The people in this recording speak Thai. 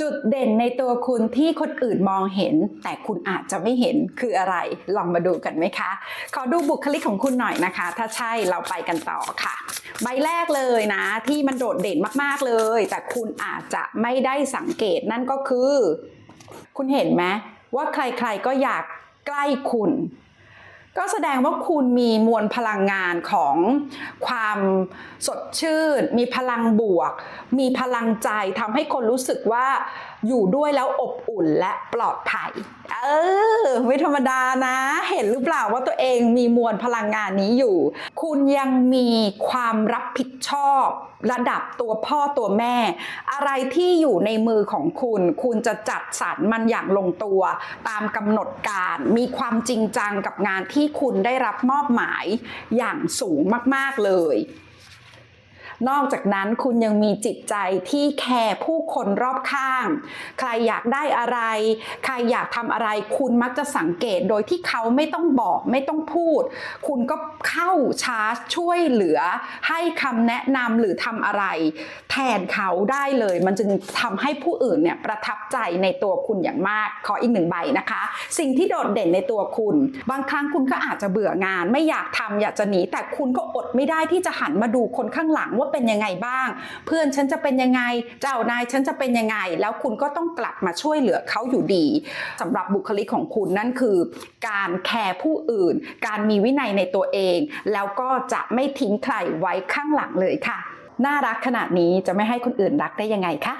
จุดเด่นในตัวคุณที่คนอื่นมองเห็น แต่คุณอาจจะไม่เห็นคืออะไร ลองมาดูกันไหมคะ ขอดูบุคลิกของคุณหน่อยนะคะ ถ้าใช่เราไปกันต่อค่ะ ใบแรกเลยนะ ที่มันโดดเด่นมากๆเลย แต่คุณอาจจะไม่ได้สังเกตนั่นก็คือ คุณเห็นไหมว่าใครๆก็อยากใกล้คุณ ก็แสดงว่าคุณมีมวลพลังงานของความสดชื่น มีพลังบวก มีพลังใจทำให้คนรู้สึกว่าอยู่ด้วยแล้วอบอุ่นและปลอดภัย เออ ไม่ธรรมดานะ เห็นหรือเปล่าว่าตัวเองมีมวลพลังงานนี้อยู่ คุณยังมีความรับผิดชอบ ระดับตัวพ่อตัวแม่ อะไรที่อยู่ในมือของคุณ คุณจะจัดสรรมันอย่างลงตัว ตามกำหนดการ มีความจริงจังกับงานที่คุณได้รับมอบหมายอย่างสูงมาก ๆ เลย นอกจากนั้นคุณยังมีจิตใจที่แคร์ผู้คนรอบข้าง ใครอยากได้อะไร ใครอยากทำอะไร คุณมักจะสังเกตโดยที่เขาไม่ต้องบอกไม่ต้องพูด คุณก็เข้าชาร์จช่วยเหลือ ให้คำแนะนำหรือทำอะไร แทนเขาได้เลย มันจึงทำให้ผู้อื่นเนี่ยประทับใจในตัวคุณอย่างมาก ขออีกหนึ่งใบนะคะ สิ่งที่โดดเด่นในตัวคุณ บางครั้งคุณก็อาจจะเบื่องาน ไม่อยากทำอยากจะหนีแต่คุณก็อดไม่ได้ที่จะหันมาดูคนข้างหลังว่าเป็นยังไงบ้าง เพื่อนฉันจะเป็นยังไง เจ้านายฉันจะเป็นยังไง แล้วคุณก็ต้องกลับมาช่วยเหลือเขาอยู่ดีสำหรับบุคลิกของคุณนั่นคือ การแคร์ผู้อื่น การมีวินัยในตัวเอง แล้วก็จะไม่ทิ้งใครไว้ข้างหลังเลยค่ะ น่ารักขนาดนี้จะไม่ให้คนอื่นรักได้ยังไงคะ